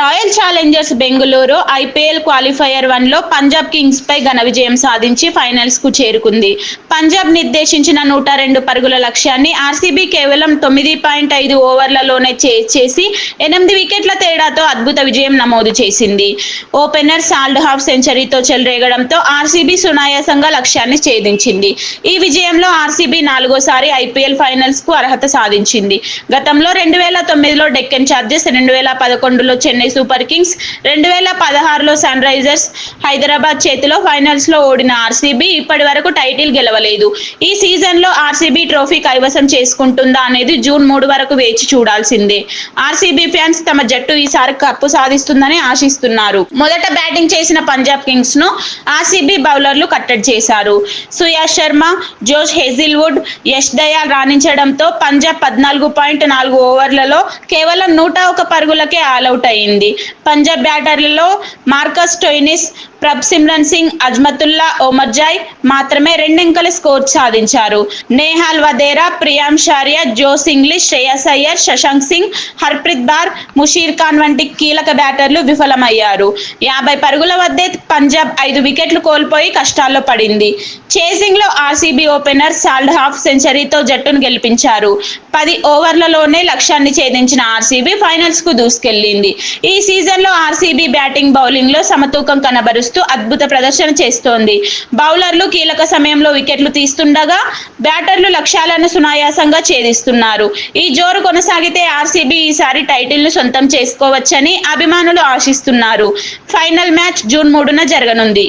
Royal challengers Bengaluru IPL qualifier వన్లో Punjab Kings పై ఘన విజయం సాధించి ఫైనల్స్కు చేరుకుంది. పంజాబ్ నిర్దేశించిన నూట రెండు పరుగుల లక్ష్యాన్ని ఆర్సీబీ కేవలం తొమ్మిది పాయింట్ ఐదు ఓవర్లలోనే చేసి ఎనిమిది వికెట్ల తేడాతో అద్భుత విజయం నమోదు చేసింది. ఓపెనర్ సాల్డ్ హాఫ్ సెంచరీతో చెలరేగడంతో ఆర్సీబీ సునాయాసంగా లక్ష్యాన్ని ఛేదించింది. ఈ విజయంలో ఆర్సీబీ నాలుగోసారి ఐపీఎల్ ఫైనల్స్కు అర్హత సాధించింది. గతంలో రెండు వేల తొమ్మిదిలో డెక్కన్ చార్జెస్ రెండు వేల పదకొండులో చెన్నై సూపర్ కింగ్స్. రెండు వేల పదహారులో సన్ రైజర్స్ హైదరాబాద్ చేతిలో ఫైనల్స్లో ఓడిన ఆర్సీబీ ఇప్పటి వరకు టైటిల్ గెలవలేదు. ఈ సీజన్లో ఆర్సీబీ ట్రోఫీ కైవసం చేసుకుంటుందా అనేది జూన్ మూడు వరకు వేచి చూడాల్సిందే. ఆర్సీబీ ఫ్యాన్స్ తమ జట్టు ఈసారి కప్పు సాధిస్తుందని ఆశిస్తున్నారు. మొదట బ్యాటింగ్ చేసిన పంజాబ్ కింగ్స్ను ఆర్సీబీ బౌలర్లు కట్టడి చేశారు. సుయాష్ శర్మ జోష్ హెజిల్వుడ్ యష్ దయాల్ రాణించడంతో పంజాబ్ పద్నాలుగు పాయింట్ నాలుగు ఓవర్లలో కేవలం నూట ఒక పరుగులకే ఆల్అవుట్ అయింది. పంజాబ్ బ్యాటర్లలో Marcus Stoinis Prabhsimran Singh Azmatullah Omarzai మాత్రమే రెండంకెల స్కోర్ సాధించారు. నేహాల్ వదేరా ప్రియామ్ షారియా జోస్ ఇంగ్లీష్ శ్రేయస్ అయ్యర్ శశాంక్ సింగ్ హర్ప్రీత్ బార్ ముషీర్ ఖాన్ వంటి కీలక బ్యాటర్లు విఫలమయ్యారు. యాభై పరుగుల వద్దే పంజాబ్ ఐదు వికెట్లు కోల్పోయి కష్టాల్లో పడింది. చేసింగ్లో ఆర్సీబీ ఓపెనర్ సాల్డ్ హాఫ్ సెంచరీతో జట్టును గెలిపించారు. పది ఓవర్లలోనే లక్ష్యాన్ని ఛేదించిన ఆర్సీబీ ఫైనల్స్కు దూసుకెళ్ళింది ఈ సీజన్లో ఆర్సీబీ బ్యాటింగ్ బౌలింగ్లో సమతూకం కనబరుస్తూ అద్భుత ప్రదర్శన చేస్తోంది. బౌలర్లు కీలక సమయంలో వికెట్లు తీస్తుండగా బ్యాటర్లు లక్ష్యాలను సునాయాసంగా ఛేదిస్తున్నారు. ఈ జోరు కొనసాగితే ఆర్సీబీ ఈసారి టైటిల్ను సొంతం చేసుకోవచ్చని అభిమానులు ఆశిస్తున్నారు. ఫైనల్ మ్యాచ్ జూన్ మూడున జరగనుంది.